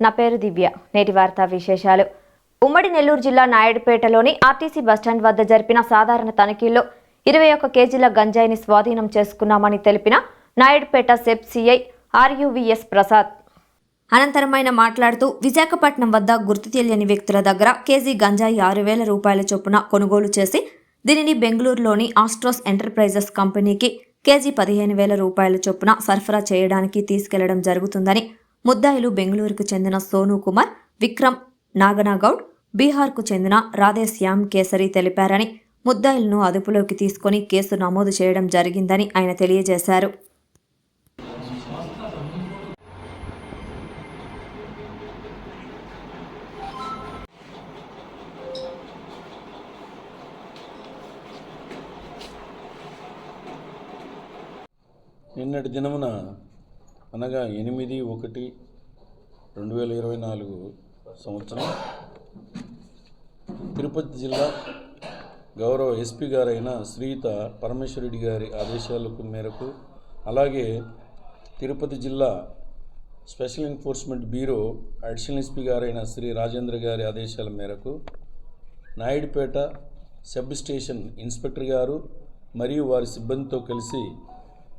నా పేరు దివ్య. నేటి వార్తా విశేషాలు. ఉమ్మడి నెల్లూరు జిల్లా నాయుడుపేటలోని ఆర్టీసీ బస్టాండ్ వద్ద జరిపిన సాధారణ తనిఖీల్లో ఇరవై ఒక్క కేజీల గంజాయిని స్వాధీనం చేసుకున్నామని తెలిపిన Naidupeta SEB CI RUVS Prasad. అనంతరమైన మాట్లాడుతూ విశాఖపట్నం వద్ద గుర్తు తెలియని వ్యక్తుల దగ్గర కేజీ గంజాయి ఆరు వేల రూపాయల చొప్పున కొనుగోలు చేసి దీనిని బెంగళూరులోని ఆస్ట్రోస్ ఎంటర్ప్రైజెస్ కంపెనీకి కేజీ పదిహేను వేల రూపాయల చొప్పున సరఫరా చేయడానికి తీసుకెళ్ళడం జరుగుతుందని ముద్దాయిలు బెంగళూరుకు చెందిన సోను కుమార్ విక్రమ్ నాగనాగౌడ్ బీహార్కు చెందిన రాధేశ్యామ్ కేసరి తెలిపారని ముద్దాయిలను అదుపులోకి తీసుకుని కేసు నమోదు చేయడం జరిగిందని ఆయన తెలియజేశారు. నిన్నటి దినమున అనగా ఎనిమిది ఒకటి రెండు వేల ఇరవై నాలుగు సంవత్సరం తిరుపతి జిల్లా గౌరవ ఎస్పీ గారైన శ్రీత పరమేశ్వరుడి గారి ఆదేశాలకు మేరకు అలాగే తిరుపతి జిల్లా special enforcement bureau additional SP గారైన శ్రీ రాజేంద్ర గారి ఆదేశాల మేరకు నాయుడుపేట సబ్ స్టేషన్ ఇన్స్పెక్టర్ గారు మరియు వారి సిబ్బందితో కలిసి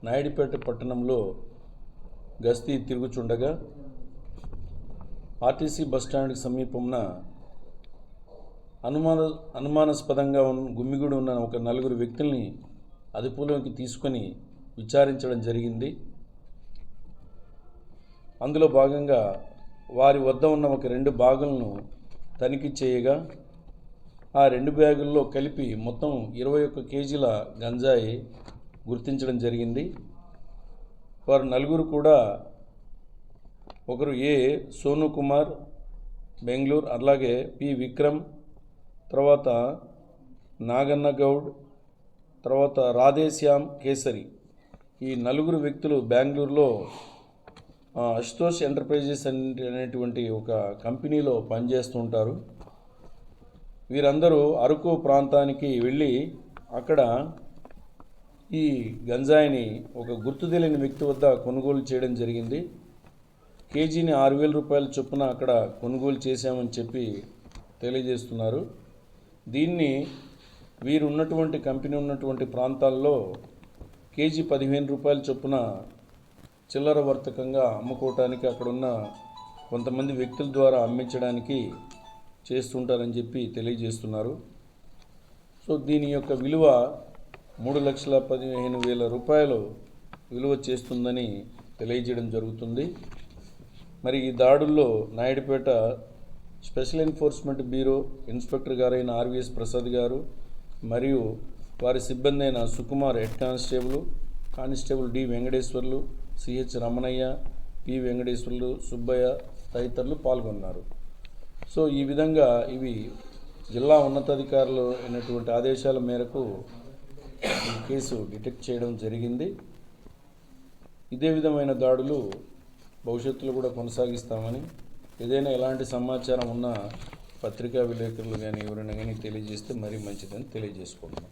నాయుడుపేట పట్టణంలో గస్తీ తిరుగుచుండగా ఆర్టీసీ బస్టాండ్కి సమీపంన అనుమాన అనుమానాస్పదంగా ఉన్న గుమ్మిగూడి ఉన్న ఒక నలుగురు వ్యక్తుల్ని అదుపులోకి తీసుకొని విచారించడం జరిగింది. అందులో భాగంగా వారి వద్ద ఉన్న ఒక రెండు బ్యాగులను తనిఖీ చేయగా ఆ రెండు బ్యాగుల్లో కలిపి మొత్తం ఇరవై ఒక్క కేజీల గంజాయి గుర్తించడం జరిగింది. వారు నలుగురు కూడా ఒకరు ఏ సోను కుమార్ బెంగళూరు అలాగే పి. విక్రమ్ తర్వాత నాగన్న గౌడ్ తర్వాత రాధేశ్యామ్ కేసరి. ఈ నలుగురు వ్యక్తులు బెంగళూరులో అశుతోష్ ఎంటర్ప్రైజెస్ అనేటువంటి ఒక కంపెనీలో పనిచేస్తుంటారు వీరందరూ అరకు ప్రాంతానికి వెళ్ళి అక్కడ ఈ గంజాయిని ఒక గుర్తు తెలియని వ్యక్తి వద్ద కొనుగోలు చేయడం జరిగింది. కేజీని ఆరు వేల రూపాయల చొప్పున అక్కడ కొనుగోలు చేశామని చెప్పి తెలియజేస్తున్నారు. దీన్ని వీరు ఉన్నటువంటి కంపెనీ ఉన్నటువంటి ప్రాంతాల్లో కేజీ పదిహేను రూపాయల చొప్పున చిల్లర వర్తకంగా అమ్ముకోవటానికి అక్కడున్న కొంతమంది వ్యక్తుల ద్వారా అమ్మించడానికి చేస్తుంటారని చెప్పి తెలియజేస్తున్నారు. సో దీని యొక్క విలువ మూడు లక్షల పదిహేను వేల రూపాయలు విలువ చేస్తుందని తెలియజేయడం జరుగుతుంది. మరి ఈ దాడుల్లో Naidupeta special enforcement bureau inspector గారైన ఆర్వీఎస్ ప్రసాద్ గారు మరియు వారి సిబ్బంది అయిన Sukumar head constable constable D Venkateswarlu CH Ramanaiah P Venkateswarlu Subbaiah తదితరులు పాల్గొన్నారు. సో ఈ విధంగా ఇవి జిల్లా ఉన్నతాధికారులు అయినటువంటి ఆదేశాల మేరకు కేసు డిటెక్ట్ చేయడం జరిగింది. ఇదే విధమైన దాడులు భవిష్యత్తులో కూడా కొనసాగిస్తామని ఏదైనా ఎలాంటి సమాచారం ఉన్నా పత్రికా విలేకరులు కానీ ఎవరైనా కానీ తెలియజేస్తే మరీ మంచిదని తెలియజేసుకుంటున్నాం.